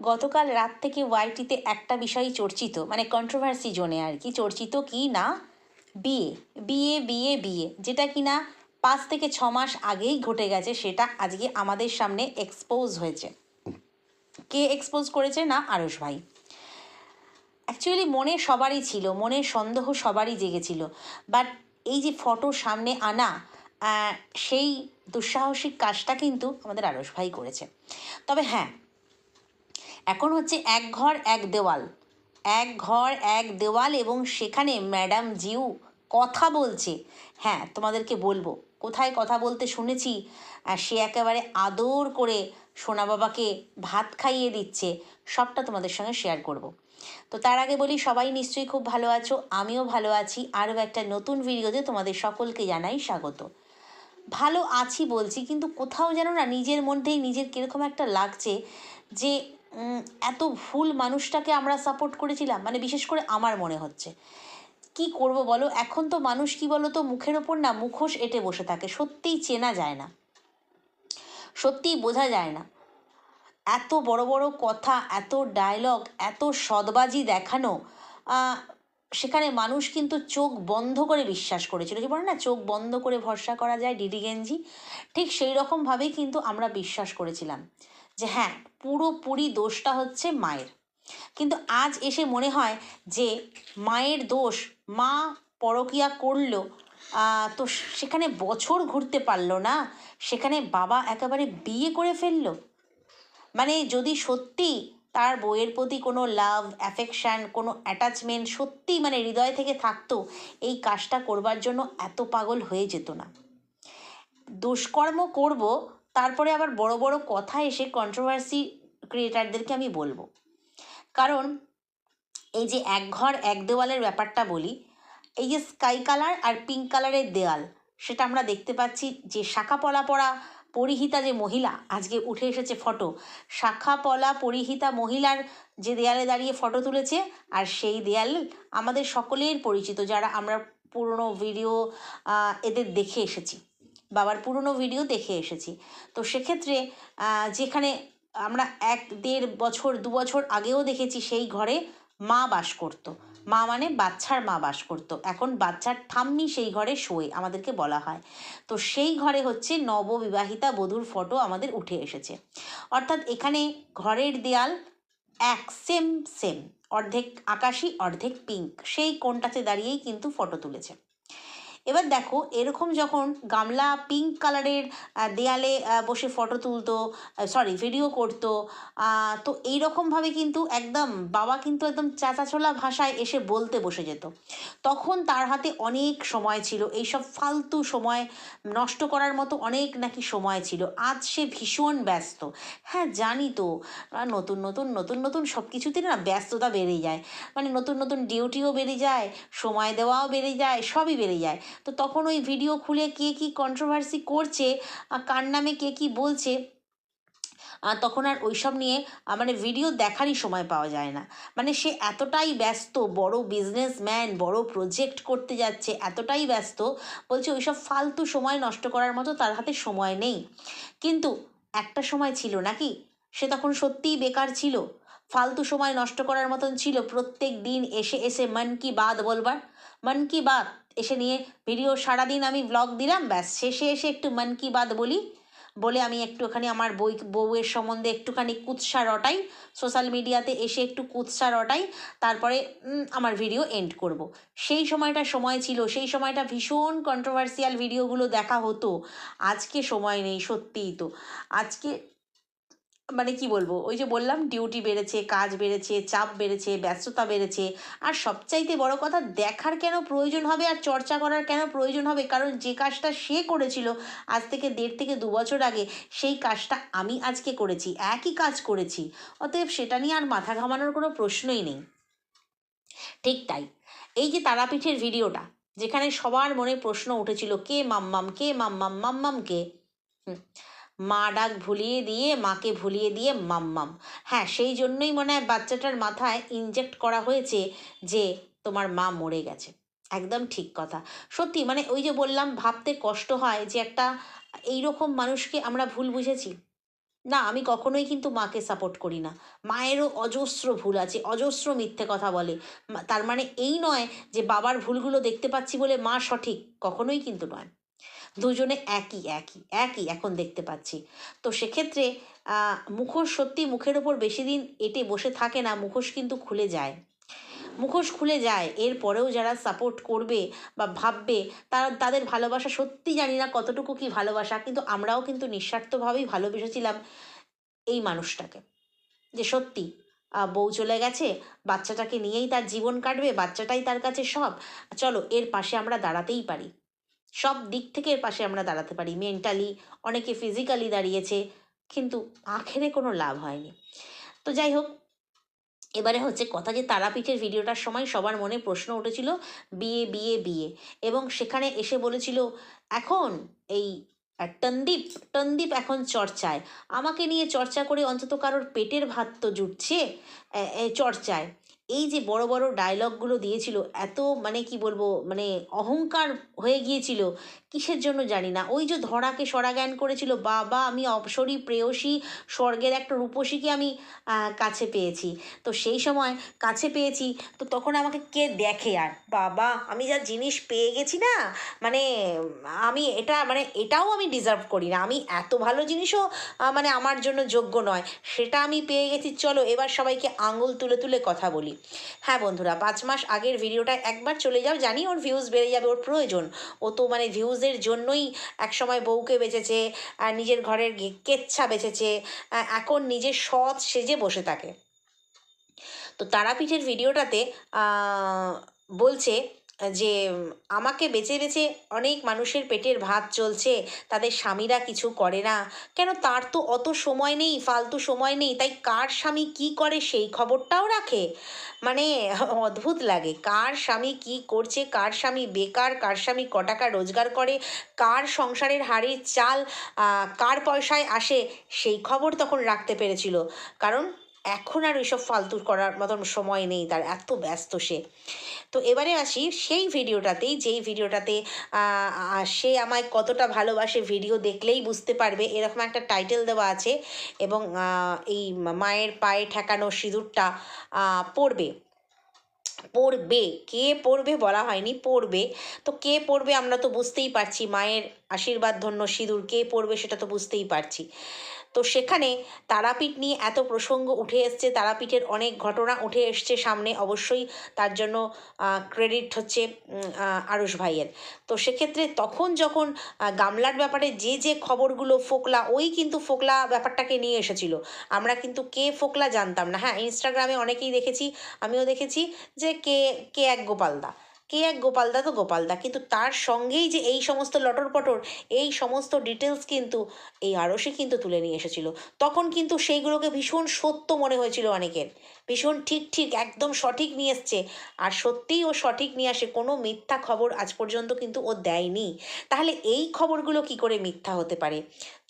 গতকাল রাত থেকে ওয়াইটিতে একটা বিষয় চর্চিত মানে কন্ট্রোভার্সি জোনে আর কি, চর্চিত কি না? বিয়ে বিয়ে বিয়ে বিয়ে, যেটা কি না পাঁচ থেকে ছ মাস আগেই ঘটে গেছে সেটা আজকে আমাদের সামনে এক্সপোজ হয়েছে। কে এক্সপোজ করেছে না? আরস ভাই। অ্যাকচুয়ালি মনে সবারই ছিল, মনে সন্দেহ সবারই জেগেছিল। বাট এই যে ফটো সামনে আনা সেই দুঃসাহসিক কাজটা কিন্তু আমাদের আরস ভাই করেছে। তবে হ্যাঁ এখন হচ্ছে এক ঘর, এক দেওয়াল। এক ঘর, এক দেওয়াল এবং সেখানে ম্যাডাম জিউ কথা বলছে। হ্যাঁ তোমাদেরকে বলব। কোথায় কথা বলতে শুনেছি? আর সে একেবারে আদর করে সোনা বাবাকে ভাত খাইয়ে দিচ্ছে। সবটা তোমাদের সঙ্গে শেয়ার করব। তো তার আগে বলি, সবাই নিশ্চয়ই খুব ভালো আছো, আমিও ভালো আছি। আরও একটা নতুন ভিডিওতে তোমাদের সকলকে জানাই স্বাগত। ভালো আছি বলছি, কিন্তু কোথাও যেন না নিজের মধ্যেই নিজের কীরকম একটা লাগছে যে এত ভুল মানুষটাকে আমরা সাপোর্ট করেছিলাম মানে বিশেষ করে আমার মনে হচ্ছে। কি করব বলো? এখন তো মানুষ কি বলো তো মুখের ওপর না, মুখোশ এঁটে বসে থাকে। সত্যিই চেনা যায় না। সত্যিই বোঝা যায় না। এত বড় বড় কথা, এত ডায়লগ এত সদবাজি দেখানো সেখানে মানুষ কিন্তু চোখ বন্ধ করে বিশ্বাস করেছিল। যে বলে না? চোখ বন্ধ করে ভরসা করা যায়, ডিডি গেঞ্জি। ঠিক সেই রকমভাবেই কিন্তু আমরা বিশ্বাস করেছিলাম। যে হ্যাঁ পুরোপুরি দোষটা হচ্ছে মায়ের। কিন্তু আজ এসে মনে হয় যে মায়ের দোষ মা পরকিয়া করল তো সেখানে বছর ঘুরতে পারল না, সেখানে বাবা একেবারে বিয়ে করে ফেলল। মানে যদি সত্যি তার বইয়ের প্রতি কোনো লাভ অ্যাফেকশান কোনো অ্যাটাচমেন্ট সত্যি মানে হৃদয় থেকে থাকতো, এই কাজটা করবার জন্য এত পাগল হয়ে যেত না। দুষ্কর্ম করব তারপরে আবার বড় বড় কথা এসে কন্ট্রোভার্সি ক্রিয়েটারদেরকে আমি বলব। কারণ এই যে এক ঘর, এক দেওয়ালের ব্যাপারটা বলি, এই যে স্কাই কালার আর পিঙ্ক কালারের দেওয়াল সেটা আমরা দেখতে পাচ্ছি যে শাখা পলা পরা পরিহিতা যে মহিলা, আজকে উঠে এসেছে ফটো শাখা পলা পরিহিতা মহিলার যে দেয়ালে দাঁড়িয়ে ফটো তুলেছে, আর সেই দেয়াল আমাদের সকলের পরিচিত, যারা আমরা পুরনো ভিডিও এদের দেখে এসেছি। বাবার পুরনো ভিডিও দেখে এসেছি। তো সেক্ষেত্রে যেখানে আমরা এক, দেড় বছর, দু বছর আগেও দেখেছি সেই ঘরে মা বাস করতো। মা মানে বাচ্চার মা বাস করতো। এখন বাচ্চার ঠাম্মি সেই ঘরে শোয়ে, আমাদেরকে বলা হয়। তো সেই ঘরে হচ্ছে নববিবাহিতা বধূর ফটো আমাদের উঠে এসেছে। অর্থাৎ এখানে ঘরের দেয়াল এক সেম সেম অর্ধেক আকাশি, অর্ধেক পিঙ্ক সেই কোনটাতে দাঁড়িয়েই কিন্তু ফটো তুলেছে। এবার দেখো, এরকম যখন গামলা পিঙ্ক কালারের দেয়ালে বসে ফটো তুলতো সরি ভিডিও করতো তো এই রকমভাবে কিন্তু একদম বাবা কিন্তু একদম চাচাছোলা ভাষায় এসে বলতে বসে যেত। তখন তার হাতে অনেক সময় ছিল, এইসব ফালতু সময় নষ্ট করার মতো অনেক নাকি সময় ছিল। আজ সে ভীষণ ব্যস্ত। হ্যাঁ জানি তো নতুন নতুন নতুন নতুন সব কিছুতে না ব্যস্ততা বেড়ে যায়। মানে নতুন নতুন ডিউটিও বেড়ে যায়, সময় দেওয়াও বেড়ে যায়, সবই বেড়ে যায়। তো তখন ওই ভিডিও খুলে কে কী কন্ট্রোভার্সি করছে কার নামে কে কী বলছে তখন আর ওইসব নিয়ে মানে ভিডিও দেখারই সময় পাওয়া যায় না। মানে সে এতটাই ব্যস্ত, বড় বিজনেসম্যান বড় প্রজেক্ট করতে যাচ্ছে, এতটাই ব্যস্ত, বলছে ওইসব ফালতু সময় নষ্ট করার মতো তার হাতে সময় নেই। কিন্তু একটা সময় ছিল নাকি? সে তখন সত্যিই বেকার ছিল, ফালতু সময় নষ্ট করার মতন ছিল প্রত্যেক দিন এসে এসে মন কি বাত বলবার? মন কি বাত? এসে নিয়ে ভিডিও সারাদিন আমি ব্লগ দিলাম, ব্যাস। শেষে এসে একটু মন কি বাত বলি, বলে আমি একটুখানি আমার বই, বউয়ের সম্বন্ধে একটুখানি কুৎসা রটাই সোশ্যাল মিডিয়াতে এসে একটু কুৎসা রটাই, তারপরে আমার ভিডিও এন্ড করব। সেই সময়টা সময় ছিল, সেই সময়টা ভীষণ কন্ট্রোভার্সিয়াল ভিডিওগুলো দেখা হতো। আজকে সময় নেই, সত্যিই তো। আজকে মানে কি বলব? ওই যে বললাম ডিউটি বেড়েছে কাজ বেড়েছে চাপ বেড়েছে ব্যস্ততা বেড়েছে। আর সবচাইতে বড় কথা দেখার কেন প্রয়োজন হবে আর চর্চা করার কেন প্রয়োজন হবে? কারণ যে কাজটা সে করেছিল আজ থেকে দেড় থেকে দু বছর আগে সেই কাজটা আমি আজকে করেছি একই কাজ করেছি। অতএব সেটা নিয়ে আর মাথা ঘামানোর কোনো প্রশ্নই নেই। ঠিক তাই। এই যে তারাপীঠের ভিডিওটা যেখানে সবার মনে প্রশ্ন উঠেছিল কে মাম্মাম কে মাম্মাম মাম্মাম কে? হুম, মা ডাক ভুলিয়ে দিয়ে, মাকে ভুলিয়ে দিয়ে মাম্মাম হ্যাঁ সেই জন্যই মনে হয় বাচ্চাটার মাথায় ইনজেক্ট করা হয়েছে যে তোমার মা মরে গেছে। একদম ঠিক কথা। সত্যি মানে ওই যে বললাম, ভাবতে কষ্ট হয় যে একটা এইরকম মানুষকে আমরা ভুল বুঝেছি। না, আমি কখনোই কিন্তু মাকে সাপোর্ট করি না। মায়েরও অজস্র ভুল আছে, অজস্র মিথ্যে কথা বলে। তার মানে এই নয় যে বাবার ভুলগুলো দেখতে পাচ্ছি বলে মা সঠিক, কখনোই কিন্তু নয়। দুজনে একই একই একই এখন দেখতে পাচ্ছি। তো সেক্ষেত্রে মুখোশ সত্যি মুখের ওপর বেশি দিন এটে বসে থাকে না, মুখোশ কিন্তু খুলে যায়। মুখোশ খুলে যায়, এরপরেও যারা সাপোর্ট করবে বা ভাববে, তারা, তাদের ভালোবাসা সত্যি জানি না কতটুকু কি ভালোবাসা, কিন্তু আমরাও কিন্তু নিঃস্বার্থভাবেই ভালোবেসেছিলাম এই মানুষটাকে। যে সত্যি বউ চলে গেছে, বাচ্চাটাকে নিয়েই তার জীবন কাটবে, বাচ্চাটাই তার কাছে সব, চলো এর পাশে আমরা দাঁড়াতেই পারি। সব দিক থেকে এর পাশে আমরা দাঁড়াতে পারি। মেন্টালি অনেকে ফিজিক্যালি দাঁড়িয়েছে, কিন্তু আখেরে কোনো লাভ হয়নি। তো যাই হোক, এবারে হচ্ছে কথা যে তারাপীঠের ভিডিওটার সময় সবার মনে প্রশ্ন উঠেছিল, বিয়ে বিয়ে বিয়ে। এবং সেখানে এসে বলেছিল, এখন এই টন্দীপ টন্দীপ এখন চর্চায়। আমাকে নিয়ে চর্চা করে অন্তত কারোর পেটের ভাত তো জুটছে চর্চায়। এই যে বড় বড় ডায়লগগুলো দিয়েছিল এত মানে কি বলব মানে অহংকার হয়ে গিয়েছিল কিসের জন্য জানি না। ওই যে ধরাকে সরাজ্ঞান করেছিল, বাবা, আমি অপসরী, প্রেয়সী, স্বর্গের একটা রূপসীকে আমি কাছে পেয়েছি। তো সেই সময় কাছে পেয়েছি, তো তখন আমাকে কে দেখে আর? বাবা, আমি যা জিনিস পেয়ে গেছি না মানে আমি এটা মানে এটাও আমি ডিজার্ভ করি না। আমি এত ভালো জিনিসও মানে আমার জন্য যোগ্য নয়। সেটা আমি পেয়ে গেছি, চলো এবার সবাইকে আঙুল তুলে তুলে কথা বলি। হ্যাঁ বন্ধুরা, পাঁচ মাস আগের ভিডিওটা একবার চলে যাও, জানি ওর ভিউজ বেড়ে যাবে, ওর প্রয়োজন। ও তো মানে ভিউজের জন্যই একসময় বউকে বেঁচেছে, আর নিজের ঘরের কেচ্ছা বেঁচেছে এখন নিজের সৎ সেজে বসে থাকে। তো তারাপীঠের ভিডিওটাতে বলছে যে আমাকে বেছে বেছে অনেক মানুষের পেটের ভাত চলছে, তাদের স্বামীরা কিছু করে না। কেন তার তো অত সময় নেই, ফালতু সময় নেই, তাই কার স্বামী কি করে সেই খবরটাও রাখে? মানে অদ্ভুত লাগে, কার স্বামী কি করছে, কার স্বামী বেকার, কার স্বামী ক টাকা রোজগার করে, কার সংসারের হাড়ির চাল কার পয়সায় আসে, সেই খবর তখন রাখতে পেরেছিল। কারণ এখন আর ওইসব ফালতু করার মতন সময় নেই, তার এত ব্যস্ত সে। তো এবারে আসি সেই ভিডিওটাতেই, যেই ভিডিওটাতে সে আমায় কতটা ভালোবাসে ভিডিও দেখলেই বুঝতে পারবে। এরকম একটা টাইটেল দেওয়া আছে এবং এই মায়ের পায়ে ঠেকানো সিঁদুরটা পড়বে পড়বে কে পড়বে বলা হয়নি পড়বে তো কে পড়বে আমরা তো বুঝতেই পারছি। মায়ের আশীর্বাদ ধন্য সিঁদুর, কে পড়বে সেটা তো বুঝতেই পারছি। তো সেখানে তারাপীঠ নিয়ে এত প্রসঙ্গ উঠে এসছে, তারাপীঠের অনেক ঘটনা উঠে এসছে সামনে অবশ্যই, তার জন্য ক্রেডিট হচ্ছে আরুষ ভাইয়ের। তো সেক্ষেত্রে তখন যখন গামলার ব্যাপারে যে যে খবরগুলো ফোকলা, ওই কিন্তু ফোকলা ব্যাপারটাকে নিয়ে এসেছিল। আমরা কিন্তু কে ফোকলা জানতাম না। হ্যাঁ ইনস্টাগ্রামে অনেকেই দেখেছি, আমিও দেখেছি যে কে কে এক গোপালদা কে এক গোপালদা তো গোপালদা কিন্তু তার সঙ্গেই যে এই সমস্ত লটর পটর এই সমস্ত ডিটেলস কিন্তু এই আরসে কিন্তু তুলে নিয়ে এসেছিল। তখন কিন্তু সেইগুলোকে ভীষণ সত্য মনে হয়েছিল অনেকের। ভীষণ ঠিক ঠিক, একদম সঠিক নিয়ে এসছে। আর সত্যিই ও সঠিক নিয়ে আসে, কোনো মিথ্যা খবর আজ পর্যন্ত কিন্তু ও দেয়নি। তাহলে এই খবরগুলো কি করে মিথ্যা হতে পারে?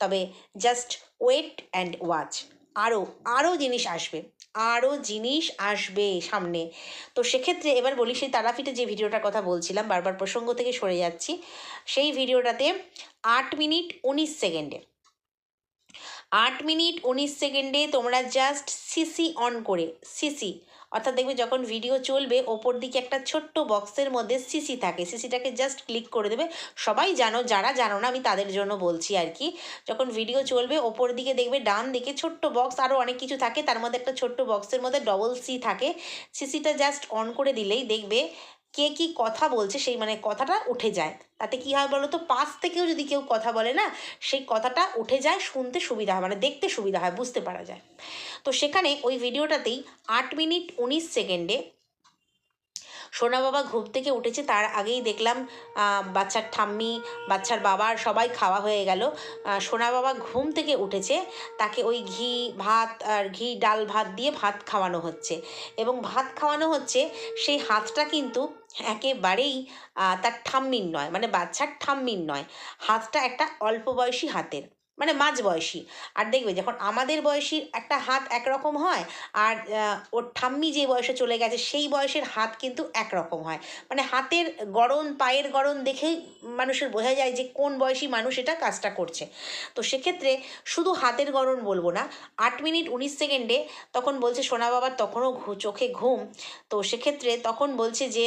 তবে জাস্ট ওয়েট অ্যান্ড ওয়াচ আরও আরও জিনিস আসবে। আরও জিনিস আসবে সামনে। তো সেক্ষেত্রে এবার বলি, সেই তারাপীঠে যে ভিডিওটার কথা বলছিলাম, বারবার প্রসঙ্গ থেকে সরে যাচ্ছি, সেই ভিডিওটাতে আট মিনিট উনিশ সেকেন্ডে। আট মিনিট উনিশ সেকেন্ডে তোমরা জাস্ট সিসি অন করে সিসি অর্থাৎ দেখবে যখন ভিডিও চলবে, ওপর দিকে একটা ছোট্ট বক্সের মধ্যে সিসি থাকে। সিসিটাকে জাস্ট ক্লিক করে দেবে। সবাই জানো, যারা জানো না, আমি তাদের জন্য বলছি আর কি। যখন ভিডিও চলবে, ওপর দিকে দেখবে ডান দিকে ছোট্ট বক্স আরও অনেক কিছু থাকে। তার মধ্যে একটা ছোট্ট বক্সের মধ্যে ডবল সি থাকে। সিসিটা জাস্ট অন করে দিলেই দেখবে কে কি কথা বলছে, সেই মানে কথাটা উঠে যায়। তাতে কি হয় বলো তো পাশ থেকেও যদি কেউ কথা বলে না, সেই কথাটা উঠে যায়, শুনতে সুবিধা হয় মানে দেখতে সুবিধা হয়, বুঝতে পারা যায়। তো সেখানে ওই ভিডিওটাতেই আট মিনিট উনিশ সেকেন্ডে সোনা বাবা ঘুম থেকে উঠেছে, তার আগেই দেখলাম বাচ্চার ঠাম্মি, বাচ্চার বাবার সবাই খাওয়া হয়ে গেল। সোনা বাবা ঘুম থেকে উঠেছে, তাকে ওই ঘি, ভাত আর ঘি, ডাল ভাত দিয়ে ভাত খাওয়ানো হচ্ছে। এবং ভাত খাওয়ানো হচ্ছে, সেই হাতটা কিন্তু একেবারেই তার ঠাম্মির নয় মানে বাচ্চার ঠাম্মির নয়, হাতটা একটা অল্প বয়সী হাতের। মানে মাঝ বয়সী। আর দেখবে যখন আমাদের বয়সী একটা হাত একরকম হয়, আর ওর ঠাম্মি যে বয়সে চলে গেছে সেই বয়সের হাত কিন্তু একরকম হয়। মানে হাতের গড়ন, পায়ের গড়ন দেখেই মানুষের বোঝা যায় যে কোন বয়সী মানুষ এটা কাজটা করছে। তো সেক্ষেত্রে শুধু হাতের গড়ন বলব না, আট মিনিট উনিশ সেকেন্ডে তখন বলছে, সোনা বাবার তখনও চোখে ঘুম। তো সেক্ষেত্রে তখন বলছে যে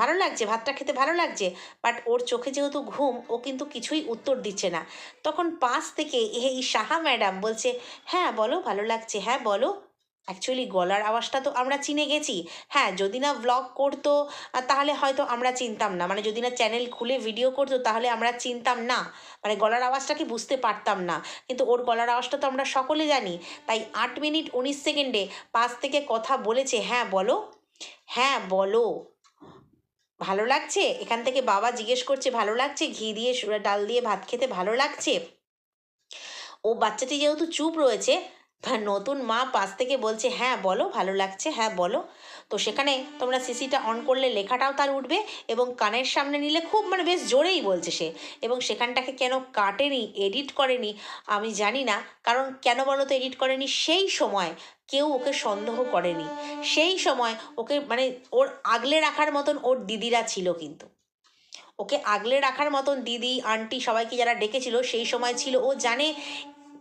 ভালো লাগছে, ভাতটা খেতে ভালো লাগছে বাট ওর চোখে যেহেতু ঘুম, ও কিন্তু কিছুই উত্তর দিচ্ছে না। তখন পাঁচ থেকে এই সাহা ম্যাডাম, বলছে হ্যাঁ বলো, ভালো লাগছে। হ্যাঁ বলো। অ্যাকচুয়ালি গলার আওয়াজটা তো আমরা চিনে গেছি। হ্যাঁ যদি না ব্লগ করতো, তাহলে হয়তো আমরা চিনতাম না। মানে যদি না চ্যানেল খুলে ভিডিও করতো, তাহলে আমরা চিনতাম না। মানে গলার আওয়াজটাকে বুঝতে পারতাম না। কিন্তু ওর গলার আওয়াজটা তো আমরা সকলে জানি। তাই আট মিনিট উনিশ সেকেন্ডে পাশ থেকে কথা বলেছে হ্যাঁ বলো। হ্যাঁ বলো। ভালো লাগছে? এখান থেকে বাবা জিজ্ঞেস করছে, ভালো লাগছে? ঘি দিয়ে ডাল দিয়ে ভাত খেতে ভালো লাগছে? ও বাচ্চাটি যেহেতু চুপ রয়েছে নতুন মা পাশ থেকে বলছে হ্যাঁ বলো, ভালো লাগছে হ্যাঁ বলো। তো সেখানে তোমরা সিসিটা অন করলে, লেখাটাও তার উঠবে এবং কানের সামনে নিলে খুব মানে বেশ জোরেই বলছে সে এবং সেখানটাকে কেন কাটেনি এডিট করেনি, আমি জানি না। কারণ কেন বলো তো এডিট করেনি? সেই সময় কেউ ওকে সন্দেহ করেনি। সেই সময় ওকে মানে ওর আগলে রাখার মতন ওর দিদিরা ছিল কিন্তু। ওকে আগলে রাখার মতন দিদি, আন্টি সবাইকে যারা ডেকেছিল সেই সময় ছিল। ও জানে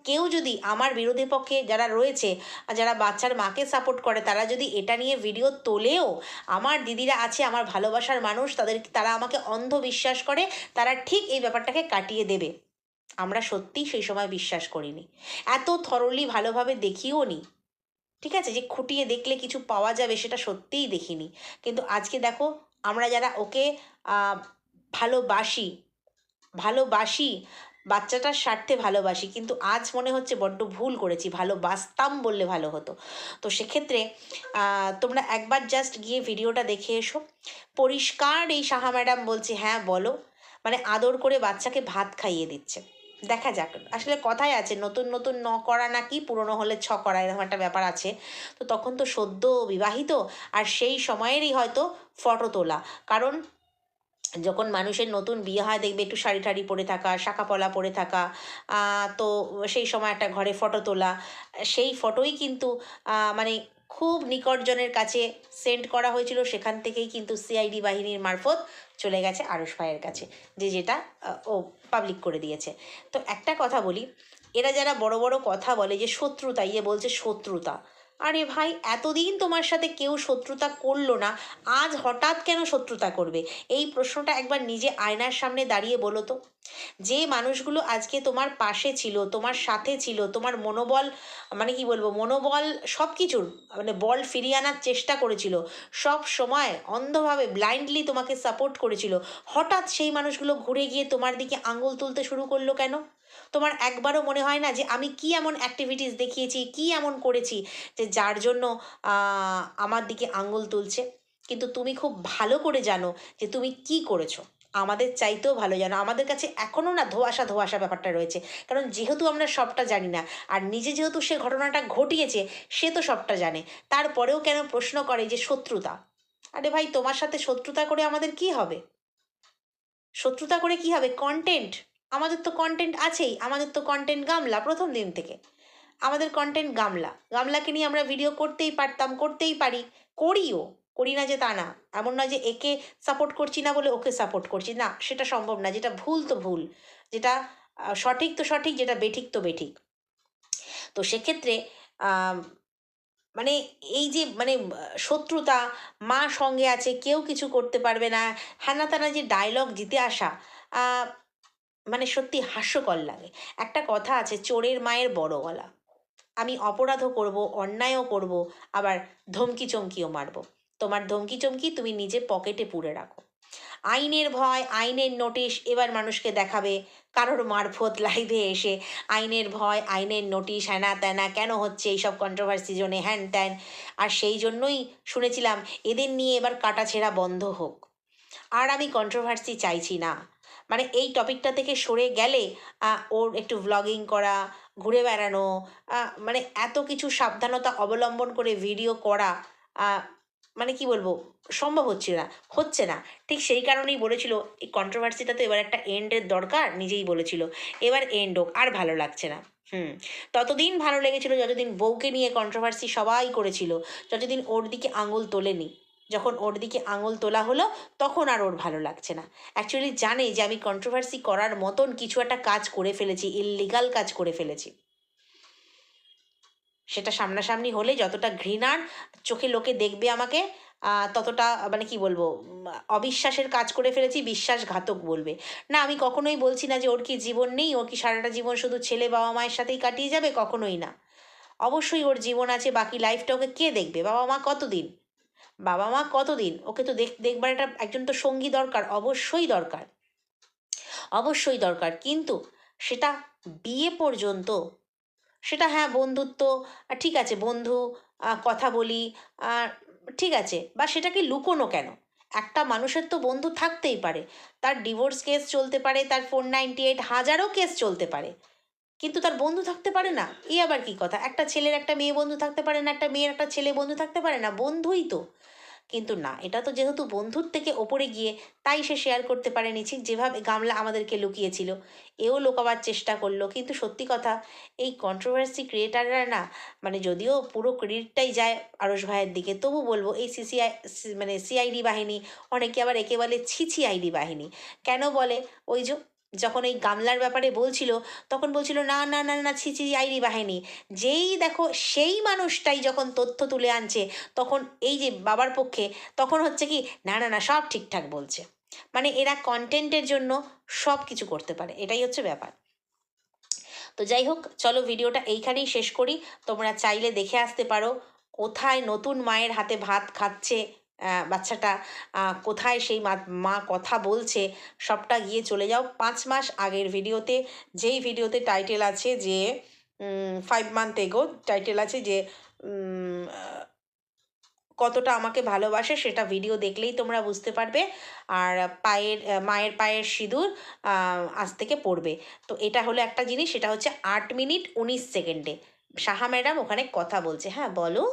কেউ যদি আমার বিরোধী পক্ষে যারা রয়েছে, যারা বাচ্চার মাকে সাপোর্ট করে, তারা যদি এটা নিয়ে ভিডিও তোলেও আমার দিদিরা আছে, আমার ভালোবাসার মানুষ, তাদের, তারা আমাকে অন্ধ বিশ্বাস করে, তারা ঠিক এই ব্যাপারটাকে কাটিয়ে দেবে। আমরা সত্যিই সেই সময় বিশ্বাস করিনি। এত থরলি ভালোভাবে দেখিও নি। ঠিক আছে? যে খুঁটিয়ে দেখলে কিছু পাওয়া যাবে সেটা সত্যিই দেখিনি। কিন্তু আজকে দেখো, আমরা যারা ওকে ভালোবাসি। ভালোবাসি, বাচ্চাটার স্বার্থে ভালোবাসি, কিন্তু আজ মনে হচ্ছে বড্ড ভুল করেছি, ভালোবাসতাম বললে ভালো হতো। তো সেক্ষেত্রে তোমরা একবার জাস্ট গিয়ে ভিডিওটা দেখে এসো। পরিষ্কার এই সাহা ম্যাডাম বলছে হ্যাঁ বলো। মানে আদর করে বাচ্চাকে ভাত খাইয়ে দিচ্ছে। দেখা যাক, আসলে কথাই আছে, নতুন নতুন ন করা নাকি, পুরনো হলে ছ করা, এরকম একটা ব্যাপার আছে। তো তখন তো সদ্য বিবাহিত, আর সেই সময়েরই হয়তো ফটো তোলা। কারণ যখন মানুষের নতুন বিয়ে হয়, দেখবে একটু শাড়ি টাড়ি পরে থাকা, শাখা পলা পরে থাকা তো সেই সময় একটা ঘরে ফটো তোলা, সেই ফটোই কিন্তু মানে খুব নিকটজনের কাছে সেন্ড করা হয়েছিল। সেখান থেকেই কিন্তু সিআইডি বাহিনীর মারফত চলে গেছে আরস ভাইয়ের কাছে, যে যেটা ও পাবলিক করে দিয়েছে। তো একটা কথা বলি, এরা যারা বড় বড় কথা বলে যে শত্রুতা ইয়ে বলছে শত্রুতা আরে ভাই, এতদিন তোমার সাথে কেউ শত্রুতা করল না। আজ হঠাৎ কেন শত্রুতা করবে? এই প্রশ্নটা একবার নিজে আয়নার সামনে দাঁড়িয়ে বলো তো। যে মানুষগুলো আজকে তোমার পাশে ছিল, তোমার সাথে ছিল, তোমার মনোবল মানে কি বলব, মনোবল সব কিছুর মানে বল ফিরিয়ে আনার চেষ্টা করেছিল, সব সময় অন্ধভাবে ব্লাইন্ডলি তোমাকে সাপোর্ট করেছিল। হঠাৎ সেই মানুষগুলো ঘুরে গিয়ে তোমার দিকে আঙুল তুলতে শুরু করল কেন? তোমার একবারও মনে হয় না যে আমি কি এমন অ্যাক্টিভিটিস দেখিয়েছি, কি এমন করেছি যে যার জন্য আমার দিকে আঙুল তুলছে? কিন্তু তুমি খুব ভালো করে জানো যে তুমি কি করেছ। আমাদের চাইতেও ভালো জানো। আমাদের কাছে এখনও না ধোয়াশা ধোয়াশা ব্যাপারটা রয়েছে। কারণ যেহেতু আমরা সবটা জানি না, আর নিজে যেহেতু সে ঘটনাটা ঘটিয়েছে, সে তো সবটা জানে। তারপরেও কেন প্রশ্ন করে যে শত্রুতা? আরে ভাই, তোমার সাথে শত্রুতা করে আমাদের কি হবে? শত্রুতা করে কি হবে? কন্টেন্ট আমাদের তো কন্টেন্ট আছেই, আমাদের তো কন্টেন্ট গামলা প্রথম দিন থেকে। আমাদের কন্টেন্ট গামলা। গামলাকে নিয়ে আমরা ভিডিও করতেই পারতাম, করতেই পারি। করিও, করি না যে তা না। এমন নয় যে একে সাপোর্ট করছি না বলে ওকে সাপোর্ট করছি। না, সেটা সম্ভব না। যেটা ভুল তো ভুল। যেটা সঠিক তো সঠিক, যেটা বেঠিক তো বেঠিক। তো সেক্ষেত্রে মানে এই যে মানে শত্রুতা, মা সঙ্গে আছে, কেউ কিছু করতে পারবে না। হ্যানা তানা যে ডায়লগ জিতে আসা মানে সত্যি হাস্যকর লাগে। একটা কথা আছে, চোরের মায়ের বড় গলা। আমি অপরাধও করব, অন্যায়ও করব, আবার ধমকি চমকিও মারবো। তোমার ধমকি চমকি তুমি নিজে পকেটে পুরে রাখো। আইনের ভয়, আইনের নোটিশ এবার মানুষকে দেখাবে, কারোর মারফত লাইভে এসে। আইনের ভয়, আইনের নোটিশ, হ্যানা ত্যানা, কেন হচ্ছে এইসব কন্ট্রোভার্সি জন্য হ্যান ত্যান? আর সেই জন্যই শুনেছিলাম, এদের নিয়ে এবার কাটাছেঁড়া বন্ধ হোক। আর আমি কন্ট্রোভার্সি চাইছি না। মানে এই টপিকটা থেকে সরে গেলে ওর একটু ভ্লগিং করা, ঘুরে বেড়ানো মানে এত কিছু সাবধানতা অবলম্বন করে ভিডিও করা মানে কি বলব, সম্ভব হচ্ছে না হচ্ছে না। ঠিক সেই কারণেই বলেছিল, এই কন্ট্রোভার্সিটা তো এবার একটা এন্ডের দরকার, নিজেই বলেছিল, এবার এন্ড হোক, আর ভালো লাগছে না, হুম। ততদিন ভালো লেগেছিল, যতদিন বউকে নিয়ে কন্ট্রোভার্সি সবাই করেছিল, যতদিন ওর দিকে আঙুল তোলেনি। যখন ওর দিকে আঙুল তোলা হলো, তখন আর ওর ভালো লাগছে না। অ্যাকচুয়ালি জানে যে আমি কন্ট্রোভার্সি করার মতন কিছু একটা কাজ করে ফেলেছি ইললিগাল কাজ করে ফেলেছি। সেটা সামনাসামনি হলে যতটা ঘৃণার চোখে লোকে দেখবে আমাকে ততটা মানে কি বলব, অবিশ্বাসের কাজ করে ফেলেছি, বিশ্বাসঘাতক বলবে। না, আমি কখনোই বলছি না যে ওর কি জীবন নেই, ও কি সারাটা জীবন শুধু ছেলে বাবা মায়ের সাথেই কাটিয়ে যাবে, কখনোই না। অবশ্যই ওর জীবন আছে, বাকি লাইফটা ওকে কে দেখবে? বাবা মা কতদিন? বাবা মা কতদিন? ওকে তো দেখ, দেখবার একটা, একজন তো সঙ্গী দরকার, অবশ্যই দরকার। অবশ্যই দরকার। কিন্তু সেটা বিয়ে পর্যন্ত, সেটা হ্যাঁ বন্ধুত্ব ঠিক আছে, বন্ধু কথা বলি ঠিক আছে, বা সেটাকে লুকোনো কেন? একটা মানুষের তো বন্ধু থাকতেই পারে। তার ডিভোর্স কেস চলতে পারে, তার ফোর নাইনটি এইট হাজারও কেস চলতে পারে। কিন্তু তার বন্ধু থাকতে পারে না। এই আবার কি কথা? একটা ছেলের একটা মেয়ে বন্ধু থাকতে পারে না, একটা মেয়ের একটা ছেলে বন্ধু থাকতে পারে না, বন্ধুই তো। কিন্তু না, এটা তো যেহেতু বন্ধুর থেকে ওপরে গিয়ে, তাই সে শেয়ার করতে পারেনি। ঠিক যেভাবে গামলা আমাদেরকে লুকিয়েছিল, এও লুকাবার চেষ্টা করল। কিন্তু সত্যি কথা, এই কন্ট্রোভার্সি ক্রিয়েটাররা না মানে যদিও পুরো ক্রেডিটটাই যায় আরস ভাইয়ের দিকে, তবু বলব এই সিসিআই মানে সিআইডি বাহিনী, অনেকে আবার একে বলে ছিছি আইডি বাহিনী। কেন বলে? ওই যে যখন এই গামলার ব্যাপারে বলছিল, তখন বলছিল, না না না না, ছি ছি আইডি বাহিনী। যেই দেখো, সেই মানুষটাই যখন তথ্য তুলে আনছে, তখন এই যে বাবার পক্ষে, তখন হচ্ছে কি, না না না, সব ঠিকঠাক বলছে। মানে এরা কন্টেন্টের জন্য সব কিছু করতে পারে, এটাই হচ্ছে ব্যাপার। তো যাই হোক, চলো ভিডিওটা এইখানেই শেষ করি। তোমরা চাইলে দেখে আসতে পারো, কোথায় নতুন মায়ের হাতে ভাত খাচ্ছে বাচ্চাটা কোথায় সেই মা কথা বলছে, সবটা গিয়ে চলে যাও। পাঁচ মাস আগের ভিডিওতে, যেই ভিডিওতে টাইটেল আছে যে ফাইভ মান্থ এগো টাইটেল আছে যে কতটা আমাকে ভালোবাসে সেটা ভিডিও দেখলেই তোমরা বুঝতে পারবে। আর পায়ের মায়ের পায়ের সিঁদুর আজ থেকে পড়বে। তো এটা হলো একটা জিনিস, সেটা হচ্ছে আট মিনিট উনিশ সেকেন্ডে। সাহা ম্যাডাম ওখানে কথা বলছে। হ্যাঁ বলো।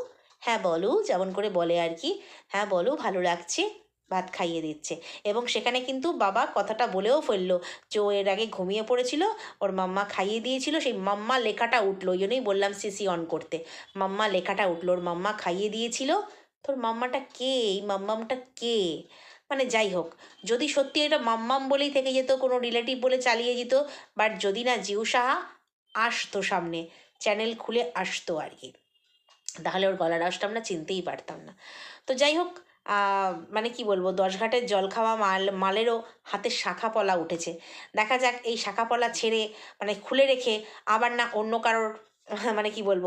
হ্যাঁ বলো। যেমন করে বলে আর কি হ্যাঁ বলো, ভালো লাগছে। ভাত খাইয়ে দিচ্ছে। এবং সেখানে কিন্তু বাবা কথাটা বলেও ফেলল যে ও এর আগে ঘুমিয়ে পড়েছিল, ওর মাম্মা খাইয়ে দিয়েছিল, সেই মাম্মা লেখাটা উঠল। ওই জন্যই বললাম সিসি অন করতে। মাম্মা লেখাটা উঠল, ওর মাম্মা খাইয়ে দিয়েছিল। তোর মাম্মাটা কে? এই মাম্মামটা কে? মানে যাই হোক, যদি সত্যি এটা মাম্মাম বলেই থেকে যেত, কোনো রিলেটিভ বলে চালিয়ে যেত বাট যদি না জিউ সাহা, আসতো সামনে। চ্যানেল খুলে আসতো আর কি তাহলে ওর গলার আওয়াজটা আমরা চিনতেই পারতাম না। তো যাই হোক মানে কি বলব দশ ঘাটের জল খাওয়া মাল, মালেরও হাতে শাখা পলা উঠেছে। দেখা যাক এই শাখা পলা ছেড়ে মানে খুলে রেখে আবার না অন্য কারোর মানে কি বলব,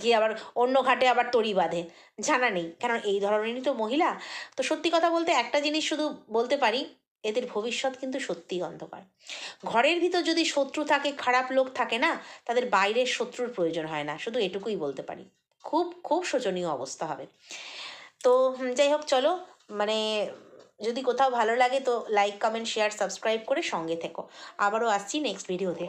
গিয়ে আবার অন্য ঘাটে আবার তড়ি বাঁধে। জানা নেই কারণ এই ধরনেরই তো মহিলা। তো সত্যি কথা বলতে একটা জিনিস শুধু বলতে পারি, এদের ভবিষ্যৎ কিন্তু সত্যিই অন্ধকার। ঘরের ভিতর যদি শত্রু থাকে, খারাপ লোক থাকে না, তাদের বাইরের শত্রুর প্রয়োজন হয় না, শুধু এটুকুই বলতে পারি। খুব খুব শোচনীয় অবস্থা হবে। তো যাই হোক, চলো মানে যদি কোথাও ভালো লাগে তো লাইক কমেন্ট শেয়ার সাবস্ক্রাইব করে সঙ্গে থেকো। আবারও আসছি নেক্সট ভিডিওতে